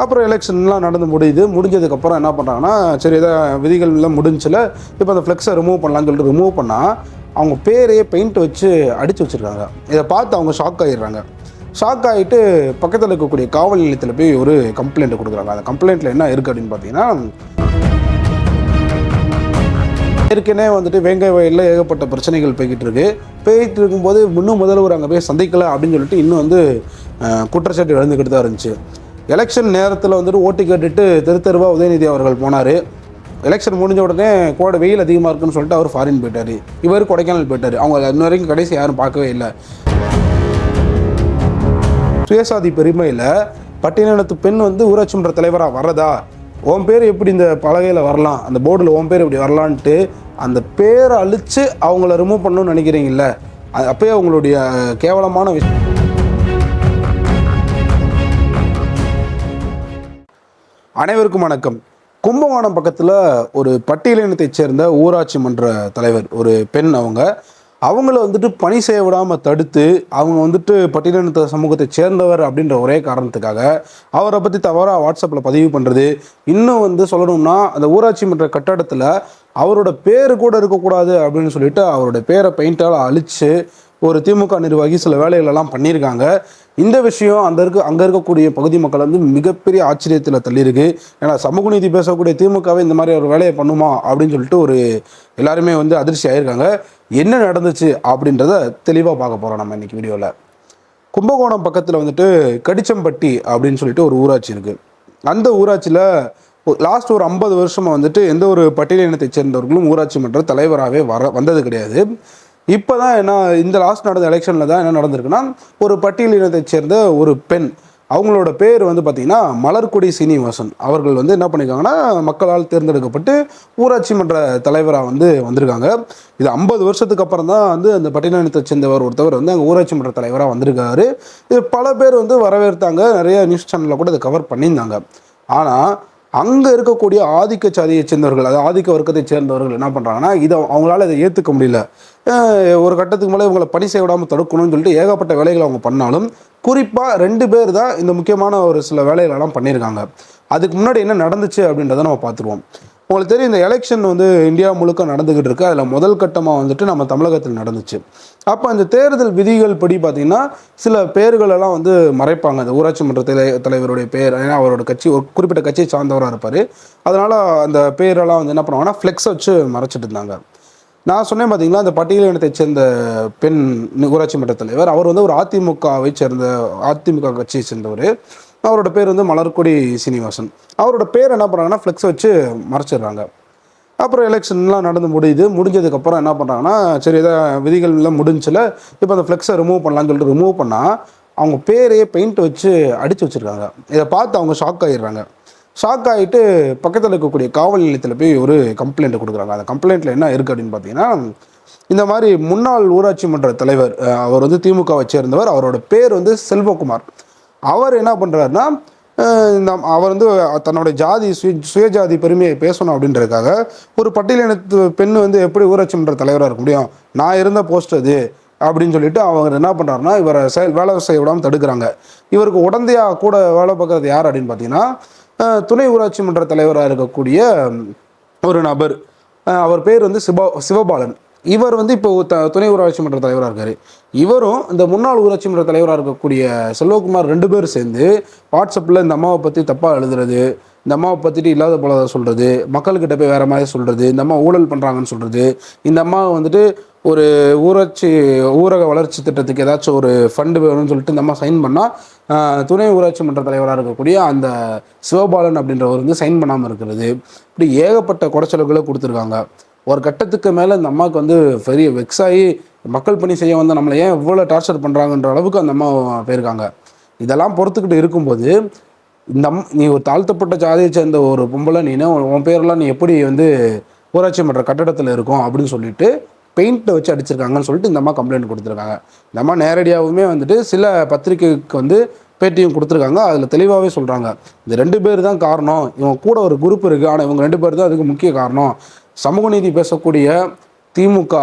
அப்புறம் எலெக்ஷன்லாம் நடந்து முடியுது. முடிஞ்சதுக்கப்புறம் என்ன பண்ணுறாங்கன்னா சரி இதை விதிகள்லாம் முடிஞ்சில முடிஞ்சில் இப்போ அந்த ஃப்ளெக்ஸை ரிமூவ் பண்ணலான்னு சொல்லிட்டு ரிமூவ் பண்ணால் அவங்க பேரையே பெயிண்ட் வச்சு அடித்து வச்சுருக்காங்க. இதை பார்த்து அவங்க ஷாக் ஆகிடுறாங்க ஷாக் ஆகிட்டு பக்கத்தில் இருக்கக்கூடிய காவல் நிலையத்தில் போய் ஒரு கம்ப்ளைண்ட் கொடுக்குறாங்க. அந்த கம்ப்ளைண்ட்டில் என்ன இருக்குது அப்படின்னு பார்த்தீங்கன்னா ஏற்கனவே வந்துட்டு வேங்கை வயலில் ஏகப்பட்ட பிரச்சனைகள் போய்கிட்டு இருக்கு. போயிட்டு இருக்கும்போது இன்னும் முதல்வர் அங்கே போய் சந்திக்கலை அப்படின்னு சொல்லிட்டு இன்னும் வந்து குற்றச்சாட்டு எழுந்துக்கிட்டு தான் இருந்துச்சு. எலெக்ஷன் நேரத்தில் வந்துட்டு ஓட்டு கேட்டுட்டு தெரு உதயநிதி அவர்கள் போனார். எலெக்ஷன் முடிஞ்ச உடனே கோடை வெயில் அதிகமாக இருக்குன்னு சொல்லிட்டு அவர் ஃபாரின் போயிட்டார். இவர் கொடைக்கானல் போயிட்டார். அவங்க இன்ன வரைக்கும் கடைசி யாரும் பார்க்கவே இல்லை. சுயசாதி பெருமையில் பட்டியலினத்து பெண் வந்து ஊராட்சி மன்ற தலைவராக வர்றதா? உன் பேர் எப்படி இந்த பலகையில் வரலாம்? அந்த போர்டில் உன் பேர் இப்படி வரலான்ட்டு அந்த பேரை அழித்து அவங்கள ரிமூவ் பண்ணணும்னு நினைக்கிறீங்கல்ல? அது அப்பயே அவங்களுடைய கேவலமான விஷயம். அனைவருக்கும் வணக்கம். கும்பகோணம் பக்கத்தில் ஒரு பட்டியலினத்தைச் சேர்ந்த ஊராட்சி மன்ற தலைவர் ஒரு பெண் அவங்க. அவங்கள வந்துட்டு பணி செய்ய விடாமல் தடுத்து அவங்க வந்துட்டு பட்டியலினத்த சமூகத்தை சேர்ந்தவர் அப்படின்ற ஒரே காரணத்துக்காக அவரை பற்றி தவறாக வாட்ஸ்அப்பில் பதிவு பண்ணுறது இன்னும் வந்து சொல்லணும்னா அந்த ஊராட்சி மன்ற கட்டடத்தில் அவரோட பேர் கூட இருக்கக்கூடாது அப்படின்னு சொல்லிட்டு அவரோட பேரை பெயிண்டால் அழித்து ஒரு திமுக நிர்வாகி சில வேலைகளெல்லாம் பண்ணியிருக்காங்க. இந்த விஷயம் அந்த இருக்க அங்கே இருக்கக்கூடிய பகுதி மக்கள் வந்து மிகப்பெரிய ஆச்சரியத்தில் தள்ளியிருக்கு. ஏன்னா சமூக நீதி பேசக்கூடிய திமுகவே இந்த மாதிரி ஒரு வேலையை பண்ணுமா அப்படின்னு சொல்லிட்டு ஒரு எல்லாருமே வந்து அதிர்ச்சி ஆயிருக்காங்க. என்ன நடந்துச்சு அப்படின்றத தெளிவாக பார்க்க போகிறோம் நம்ம இன்றைக்கி வீடியோவில் கும்பகோணம் பக்கத்தில் வந்துட்டு கடிச்சம்பட்டி அப்படின்னு சொல்லிட்டு ஒரு ஊராட்சி இருக்குது அந்த ஊராட்சியில் லாஸ்ட் ஒரு ஐம்பது வருஷமாக வந்துட்டு எந்த ஒரு பட்டியலினத்தை சேர்ந்தவர்களும் ஊராட்சி மன்ற தலைவராகவே வர வந்தது கிடையாது. இப்போ தான் என்ன இந்த லாஸ்ட் நடந்த எலெக்ஷனில் தான் என்ன நடந்திருக்குன்னா ஒரு பட்டியலினத்தை சேர்ந்த ஒரு பெண் அவங்களோட பேர் வந்து பார்த்திங்கன்னா மலர்கொடி சீனிவாசன். அவர்கள் வந்து என்ன பண்ணியிருக்காங்கன்னா மக்களால் தேர்ந்தெடுக்கப்பட்டு ஊராட்சி மன்ற தலைவராக வந்து வந்திருக்காங்க. இது ஐம்பது வருஷத்துக்கு அப்புறம் தான் வந்து அந்த பட்டியலினத்தை சேர்ந்தவர் ஒருத்தவர் வந்து அங்கே ஊராட்சி மன்ற தலைவராக வந்திருக்காரு. இது பல பேர் வந்து வரவேற்றாங்க. நிறைய நியூஸ் சேனலில் கூட இதை கவர் பண்ணியிருந்தாங்க. ஆனால் அங்கே இருக்கக்கூடிய ஆதிக்க சாதியை சேர்ந்தவர்கள் அதாவது ஆதிக்க வர்க்கத்தை சேர்ந்தவர்கள் என்ன பண்ணுறாங்கன்னா இதை அவங்களால இதை ஏற்றுக்க முடியல. ஒரு கட்டத்துக்கு மேலே இவங்களை பணி செய்ய விடாமல் தடுக்கணும்னு சொல்லிட்டு ஏகப்பட்ட வேலைகளை அவங்க பண்ணாலும் குறிப்பாக ரெண்டு பேர் தான் இந்த முக்கியமான ஒரு சில வேலைகளெல்லாம் பண்ணியிருக்காங்க. அதுக்கு முன்னாடி என்ன நடந்துச்சு அப்படின்றத நம்ம பார்த்துருவோம். உங்களுக்கு தெரியும் இந்த எலெக்ஷன் வந்து இந்தியா முழுக்க நடந்துக்கிட்டு இருக்கு. அதில் முதல் கட்டமாக வந்துட்டு நம்ம தமிழகத்தில் நடந்துச்சு. அப்போ அந்த தேர்தல் விதிகள் படி பார்த்திங்கன்னா சில பேர்களெல்லாம் வந்து மறைப்பாங்க. அந்த ஊராட்சி மன்ற தலை தலைவருடைய பேர் ஏன்னா அவரோட கட்சி ஒரு குறிப்பிட்ட கட்சியை சார்ந்தவராக இருப்பார். அதனால் அந்த பேரெல்லாம் வந்து என்ன பண்ணுவாங்கன்னா ஃப்ளெக்ஸ் வச்சு மறைச்சிட்டு இருந்தாங்க. நான் சொன்னேன் பார்த்தீங்களா அந்த பட்டியல் இனத்தை சேர்ந்த பெண் ஊராட்சி மன்ற தலைவர் அவர் வந்து ஒரு அதிமுகவை சேர்ந்த அதிமுக கட்சியை சேர்ந்தவர். அவரோட பேர் வந்து மலர்கொடி சீனிவாசன். அவரோட பேர் என்ன பண்ணுறாங்கன்னா ஃப்ளெக்ஸ் வச்சு மறைச்சிடுறாங்க. அப்புறம் எலெக்ஷன்லாம் நடந்து முடியுது. முடிஞ்சதுக்கப்புறம் என்ன பண்ணுறாங்கன்னா சரி இதை விதிகள்லாம் எல்லாம் முடிஞ்சில் இப்போ அந்த ஃப்ளெக்ஸை ரிமூவ் பண்ணலான்னு சொல்லிட்டு ரிமூவ் பண்ணால் அவங்க பேரையே பெயிண்ட் வச்சு அடித்து வச்சுருக்காங்க. இதை பார்த்து அவங்க ஷாக் ஆகிடுறாங்க ஷாக் ஆகிட்டு பக்கத்தில் இருக்கக்கூடிய காவல் நிலையத்தில் போய் ஒரு கம்ப்ளைண்ட் கொடுக்குறாங்க. அந்த கம்ப்ளைண்ட்டில் என்ன இருக்குது அப்படின்னு பார்த்தீங்கன்னா இந்த மாதிரி முன்னாள் ஊராட்சி மன்ற தலைவர் அவர் வந்து திமுகவை சேர்ந்தவர். அவரோட பேர் வந்து செல்வகுமார். அவர் என்ன பண்ணுறாருன்னா இந்த அவர் வந்து தன்னோட ஜாதி சுய சுயஜாதி பெருமையை பேசணும் அப்படின்றதுக்காக ஒரு பட்டியலினத்து பெண் வந்து எப்படி ஊராட்சி மன்ற தலைவராக இருக்க முடியும்? நான் இருந்த போஸ்ட் அது அப்படின்னு சொல்லிட்டு அவர் என்ன பண்ணுறாருன்னா இவரை செயல் வேலை செய்ய விடாமல் தடுக்கிறாங்க. இவருக்கு உடந்தையாக கூட வேலை பார்க்குறது யார் அப்படின்னு பார்த்தீங்கன்னா துணை ஊராட்சி மன்ற தலைவராக இருக்கக்கூடிய ஒரு நபர். அவர் பேர் வந்து சிவா சிவபாலன். இவர் வந்து இப்போ த துணை ஊராட்சி மன்ற தலைவராக இருக்கார். இவரும் இந்த முன்னாள் ஊராட்சி மன்ற தலைவராக இருக்கக்கூடிய செல்வகுமார் ரெண்டு பேரும் சேர்ந்து வாட்ஸ்அப்பில் இந்த அம்மாவை பற்றி தப்பாக எழுதுறது இந்த அம்மாவை பற்றிட்டு இல்லாத போல சொல்கிறது மக்கள்கிட்ட போய் வேறு மாதிரி சொல்கிறது இந்த அம்மா ஊழல் பண்ணுறாங்கன்னு சொல்கிறது இந்த அம்மாவை வந்துட்டு ஒரு ஊராட்சி ஊரக வளர்ச்சி திட்டத்துக்கு ஏதாச்சும் ஒரு ஃபண்டு வேணும்னு சொல்லிட்டு இந்த அம்மா சைன் பண்ணால் துணை ஊராட்சி மன்ற தலைவராக இருக்கக்கூடிய அந்த சிவபாலன் அப்படின்றவர் வந்து சைன் பண்ணாமல் இருக்கிறது. இப்படி ஏகப்பட்ட குறைச்சல்களை கொடுத்துருக்காங்க. ஒரு கட்டத்துக்கு மேலே இந்த அம்மாவுக்கு வந்து பெரிய வெக்ஸ் ஆகி மக்கள் பணி செய்ய வந்த நம்மளை ஏன் இவ்வளோ டார்ச்சர் பண்ணுறாங்கன்ற அளவுக்கு அந்த அம்மா போயிருக்காங்க. இதெல்லாம் பொறுத்துக்கிட்டு இருக்கும்போது இந்த அம் நீ ஒரு தாழ்த்தப்பட்ட ஜாதியை சேர்ந்த ஒரு பொம்பளை நீ உன் பேரெல்லாம் நீ எப்படி வந்து ஊராட்சி மன்ற கட்டடத்தில் இருக்கும் அப்படின்னு சொல்லிட்டு பெயிண்ட்டை வச்சு அடிச்சிருக்காங்கன்னு சொல்லிட்டு இந்த அம்மா கம்ப்ளைண்ட் கொடுத்துருக்காங்க. இந்த அம்மா நேரடியாகவுமே வந்துட்டு சில பத்திரிக்கைக்கு வந்து பேட்டியும் கொடுத்துருக்காங்க. அதில் தெளிவாகவே சொல்கிறாங்க இந்த ரெண்டு பேர் தான் காரணம். இவங்க கூட ஒரு குரூப் இருக்குது ஆனால் இவங்க ரெண்டு பேர் தான் அதுக்கு முக்கிய காரணம். சமூக நீதி பேசக்கூடிய திமுக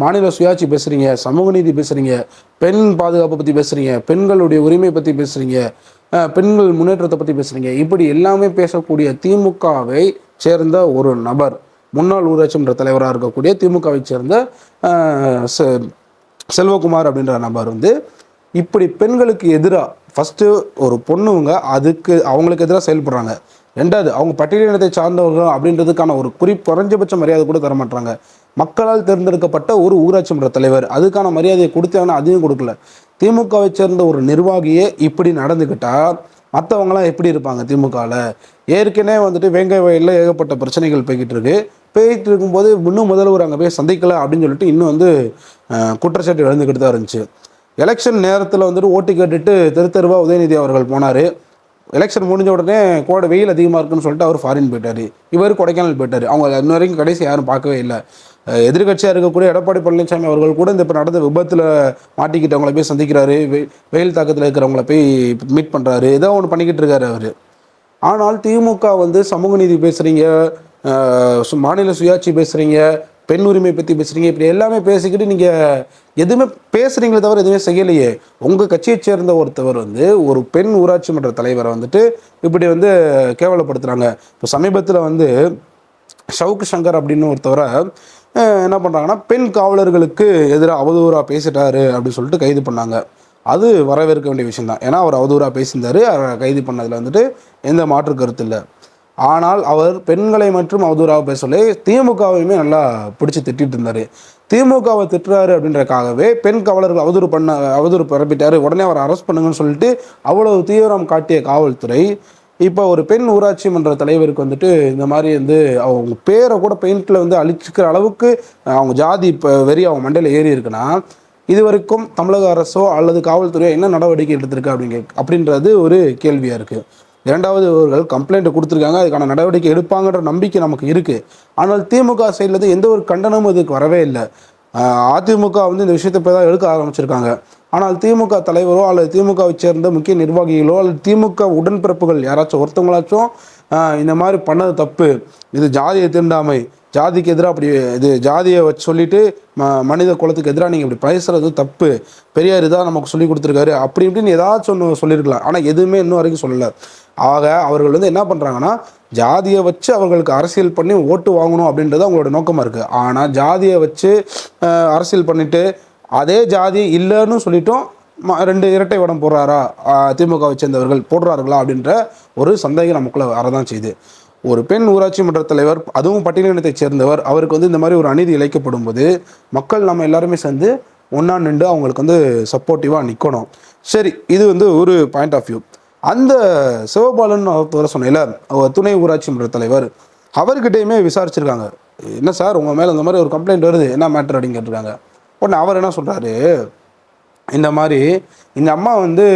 மாநில சுயாட்சி பேசுகிறீங்க சமூக நீதி பேசுகிறீங்க பெண் பாதுகாப்பை பற்றி பேசுகிறீங்க பெண்களுடைய உரிமை பற்றி பேசுகிறீங்க பெண்கள் முன்னேற்றத்தை பற்றி பேசுகிறீங்க இப்படி எல்லாமே பேசக்கூடிய திமுகவை சேர்ந்த ஒரு நபர் முன்னாள் ஊராட்சி மன்ற தலைவராக இருக்கக்கூடிய திமுகவை சேர்ந்த செ- செல்வகுமார் அப்படின்ற நபர் வந்து இப்படி பெண்களுக்கு எதிராக ஃபஸ்ட்டு ஒரு பொண்ணுங்க அதுக்கு அவங்களுக்கு எதிராக செயல்படுறாங்க. ரெண்டாவது அவங்க பட்டியலினத்தை சார்ந்தவர்கள் அப்படின்றதுக்கான ஒரு குறி குறைஞ்சபட்ச மரியாதை கூட தர மாட்டாங்க மக்களால் தேர்ந்தெடுக்கப்பட்ட ஒரு ஊராட்சி மன்ற தலைவர் அதுக்கான மரியாதையை கொடுத்தாங்கன்னா அதையும் கொடுக்கல. திமுகவை சேர்ந்த ஒரு நிர்வாகியே இப்படி நடந்துக்கிட்டா மற்றவங்களாம் எப்படி இருப்பாங்க திமுகவில் ஏற்கனவே வந்துட்டு வேங்கை வயலில் ஏகப்பட்ட பிரச்சனைகள் போய்கிட்டு இருக்கு. போயிட்டு இருக்கும்போது இன்னும் முதல்வர் அங்கே போய் சந்திக்கல அப்படின்னு சொல்லிட்டு இன்னும் வந்து குற்றச்சாட்டு எழுந்துக்கிட்டு தான் இருந்துச்சு. எலெக்ஷன் நேரத்தில் வந்துட்டு ஓட்டு கேட்டுட்டு தெரு தெருவா உதயநிதி அவர்கள் போனார். எலெக்ஷன் முடிஞ்ச உடனே கோடை வெயில் அதிகமாக இருக்குன்னு சொல்லிட்டு அவர் ஃபாரின் போயிட்டார். இவர் கொடைக்கானல் போயிட்டார். அவங்க இன்ன வரைக்கும் கடைசி யாரும் பார்க்கவே இல்லை. எதிர்கட்சியாக இருக்கக்கூடிய எடப்பாடி பழனிசாமி அவர்கள் கூட இந்த இப்போ நடந்த விபத்தில் மாட்டிக்கிட்டவங்கள போய் சந்திக்கிறாரு. வெ- வெயில் தாக்கத்தில் இருக்கிறவங்கள போய் மீட் பண்ணுறாரு ஏதோ ஒன்று பண்ணிக்கிட்டு இருக்காரு அவர். ஆனால் திமுக வந்து சமூக நீதி பேசுகிறீங்க மாநில சுயாட்சி பேசுகிறீங்க பெண் உரிமை பற்றி பேசுகிறீங்க இப்படி எல்லாமே பேசிக்கிட்டு நீங்கள் எதுவுமே பேசுகிறீங்களே தவிர எதுவுமே செய்யலையே. உங்கள் கட்சியை சேர்ந்த ஒருத்தவர் வந்து ஒரு பெண் ஊராட்சி மன்ற தலைவரை வந்துட்டு இப்படி வந்து கேவலப்படுத்துகிறாங்க இப்போ சமீபத்தில் வந்து ஷவுக் சங்கர் அப்படின்னு ஒருத்தவரை என்ன பண்ணுறாங்கன்னா பெண் காவலர்களுக்கு எதிராக அவதூறாக பேசிட்டாரு அப்படின்னு சொல்லிட்டு கைது பண்ணாங்க. அது வரவேற்க வேண்டிய விஷயம் தான் ஏன்னா அவர் அவதூறாக பேசியிருந்தார். அவரை கைது பண்ணதில் வந்துட்டு எந்த மாற்று கருத்து இல்லை. ஆனால் அவர் பெண்களை மற்றும் அவதூறாக பேசலே திமுகவையுமே நல்லா பிடிச்சி திட்டிட்டு இருந்தார். திமுகவை திட்டுறாரு அப்படின்றக்காகவே பெண் காவலர்கள் அவதூறு பண்ண அவதூறு பிறப்பிட்டார். உடனே அவரை அரெஸ்ட் பண்ணுங்கன்னு சொல்லிட்டு அவ்வளவு தீவிரம் காட்டிய காவல்துறை இப்போ ஒரு பெண் ஊராட்சி மன்ற தலைவருக்கு வந்துட்டு இந்த மாதிரி வந்து அவங்க பேரை கூட பெயிண்டில் வந்து அழிச்சிக்கிற அளவுக்கு அவங்க ஜாதி இப்போ வெறி அவங்க மண்டையில் ஏறி இருக்குன்னா இது வரைக்கும் தமிழக அரசோ அல்லது காவல்துறையோ என்ன நடவடிக்கை எடுத்திருக்கு அப்படிங்க அப்படின்றது ஒரு கேள்வியாக இருக்குது இரண்டாவது இவர்கள் கம்ப்ளைண்ட் கொடுத்துருக்காங்க. அதுக்கான நடவடிக்கை எடுப்பாங்கன்ற நம்பிக்கை நமக்கு இருக்குது ஆனால் திமுக சைட்லேருந்து எந்த ஒரு கண்டனமும் இதுக்கு வரவே இல்லை. அதிமுக வந்து இந்த விஷயத்தை போய் தான் எடுக்க ஆரம்பிச்சிருக்காங்க. ஆனால் திமுக தலைவரோ அல்லது திமுகவை சேர்ந்த முக்கிய நிர்வாகிகளோ அல்லது திமுக உடன்பிறப்புகள் யாராச்சும் ஒருத்தவங்களாச்சும் இந்த மாதிரி பண்ணது தப்பு. இது ஜாதிய தீண்டாமை. ஜாதிக்கு எதிராக அப்படி இது ஜாதியை வச்சு சொல்லிட்டு ம மனித குலத்துக்கு எதிராக நீங்கள் இப்படி பேசுகிறது தப்பு. பெரியார் இதாக நமக்கு சொல்லி கொடுத்துருக்காரு. அப்படி இப்படின்னு ஏதாச்சும் ஒன்று சொல்லியிருக்கலாம் ஆனால் எதுவுமே இன்னும் வரைக்கும் சொல்லலை. ஆக அவர்கள் வந்து என்ன பண்ணுறாங்கன்னா ஜாதியை வச்சு அவர்களுக்கு அரசியல் பண்ணி ஓட்டு வாங்கணும் அப்படின்றது அவங்களோட நோக்கமாக இருக்குது ஆனால் ஜாதியை வச்சு அரசியல் பண்ணிவிட்டு அதே ஜாதி இல்லைன்னு சொல்லிட்டோம் ரெண்டு இரட்டை வடம் போடுறாரா திமுகவை சேர்ந்தவர்கள் போடுறார்களா அப்படின்ற ஒரு சந்தேகம் நமக்குள்ளே வரதான் செய்யுது. ஒரு பெண் ஊராட்சி மன்ற தலைவர் அதுவும் பட்டியலினத்தைச் சேர்ந்தவர் அவருக்கு வந்து இந்த மாதிரி ஒரு அநீதி இழைக்கப்படும் போது மக்கள் நம்ம எல்லாருமே சேர்ந்து ஒன்றா நின்று அவங்களுக்கு வந்து சப்போர்ட்டிவாக நிற்கணும் சரி இது வந்து ஒரு பாயிண்ட் ஆஃப் வியூ அந்த சிவபாலன் ஒருத்தவரை சொன்னேன்ல துணை ஊராட்சி மன்ற தலைவர். அவர்கிட்டயுமே விசாரிச்சிருக்காங்க. என்ன சார் உங்கள் மேலே இந்த மாதிரி ஒரு கம்ப்ளைண்ட் வருது என்ன மேட்டர் அப்படின்னு கேட்டிருக்காங்க. உடனே அவர் என்ன சொல்கிறாரு இந்த மாதிரி இந்த அம்மா வந்து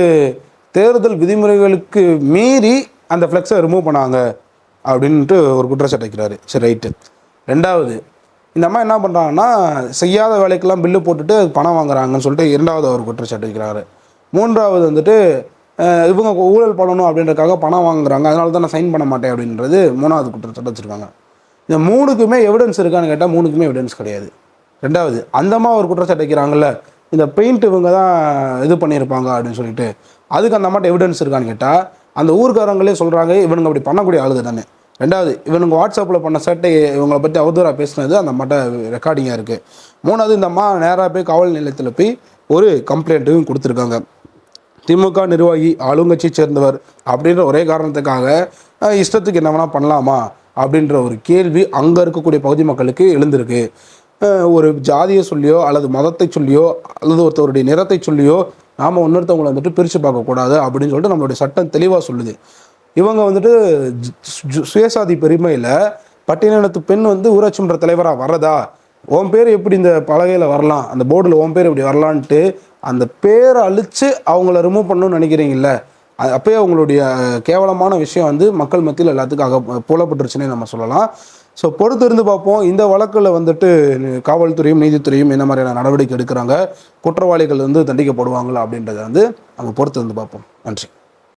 தேர்தல் விதிமுறைகளுக்கு மீறி அந்த ஃப்ளெக்ஸை ரிமூவ் பண்ணாங்க அப்படின்ட்டு ஒரு குற்றச்சாட்டு வைக்கிறாரு. சரி ரைட்டு ரெண்டாவது இந்த அம்மா என்ன பண்ணுறாங்கன்னா செய்யாத வேலைக்கெல்லாம் பில்லு போட்டுட்டு பணம் வாங்குறாங்கன்னு சொல்லிட்டு இரண்டாவது அவர் குற்றச்சாட்டு வைக்கிறாரு. மூன்றாவது வந்துட்டு இவங்க ஊழல் பண்ணணும் அப்படின்றக்காக பணம் வாங்குறாங்க. அதனால தான் நான் சைன் பண்ண மாட்டேன் அப்படின்றது மூணாவது குற்றச்சாட்டு வச்சுருக்காங்க. இந்த மூணுக்குமே எவிடன்ஸ் இருக்கான்னு கேட்டால் மூணுக்குமே எவிடன்ஸ் கிடையாது. ரெண்டாவது அந்தமா ஒரு குற்றச்சாட்டு வைக்கிறாங்கல்ல இந்த பெயிண்ட் இவங்க தான் இது பண்ணியிருப்பாங்க அப்படின்னு சொல்லிட்டு அதுக்கு அந்த அம்மாட்ட எவிடன்ஸ் இருக்கான்னு கேட்டால் அந்த ஊர்க்காரங்களே சொல்கிறாங்க இவனுங்க அப்படி பண்ணக்கூடிய ஆளுங்க தானே. ரெண்டாவது இவனுங்க வாட்ஸ்அப்பில் பண்ண சட்டை இவங்களை பற்றி அவதூறாக பேசினது அந்த அம்மாட்ட ரெக்கார்டிங்காக இருக்குது மூணாவது இந்த அம்மா நேராக போய் காவல் நிலையத்தில் போய் ஒரு கம்ப்ளைண்ட்டும் கொடுத்துருக்காங்க. திமுக நிர்வாகி ஆளுங்கட்சியை சேர்ந்தவர் அப்படின்ற ஒரே காரணத்துக்காக இஷ்டத்துக்கு என்ன வேணால் பண்ணலாமா? அப்படின்ற ஒரு கேள்வி அங்கே இருக்கக்கூடிய பகுதி மக்களுக்கு எழுந்திருக்கு. ஒரு ஜாதியை சொல்லியோ அல்லது மதத்தை சொல்லியோ அல்லது ஒருத்தவருடைய நிறத்தை சொல்லியோ நாம் இன்னொருத்தவங்களை வந்துட்டு பிரித்து பார்க்கக்கூடாது அப்படின்னு சொல்லிட்டு நம்மளுடைய சட்டம் தெளிவாக சொல்லுது. இவங்க வந்துட்டு சுயசாதி பெருமையில் பட்டியலினத்து பெண் வந்து ஊராட்சி மன்ற தலைவராக வரதா உன் பேர் எப்படி இந்த பலகையில் வரலாம்? அந்த போர்டில் உன் பேர் இப்படி வரலான்ட்டு அந்த பேரை அழித்து அவங்கள ரிமூவ் பண்ணணும்னு நினைக்கிறீங்கல்ல? அது அப்பயே அவங்களுடைய கேவலமான விஷயம் வந்து மக்கள் மத்தியில் எல்லாத்துக்கும் அக புலப்பட்டுருச்சுன்னே நம்ம சொல்லலாம். ஸோ பொறுத்து இருந்து பார்ப்போம். இந்த வழக்கில் வந்துட்டு காவல்துறையும் நீதித்துறையும் என்ன மாதிரியான நடவடிக்கை எடுக்கிறாங்க? குற்றவாளிகள் வந்து தண்டிக்கப்படுவாங்களா அப்படின்றத வந்து நம்ம பொறுத்து இருந்து பார்ப்போம். நன்றி.